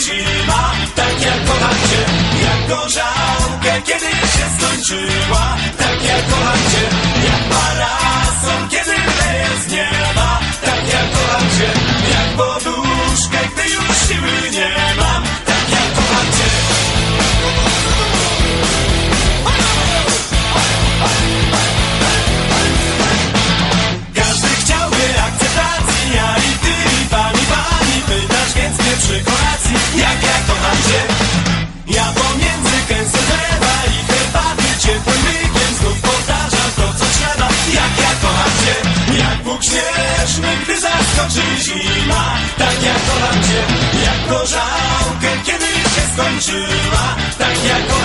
zima, tak jak kocham cię, jak gorzałkę, kiedy się skończyła, tak gorzałkę, kiedy się skończyła, tak jak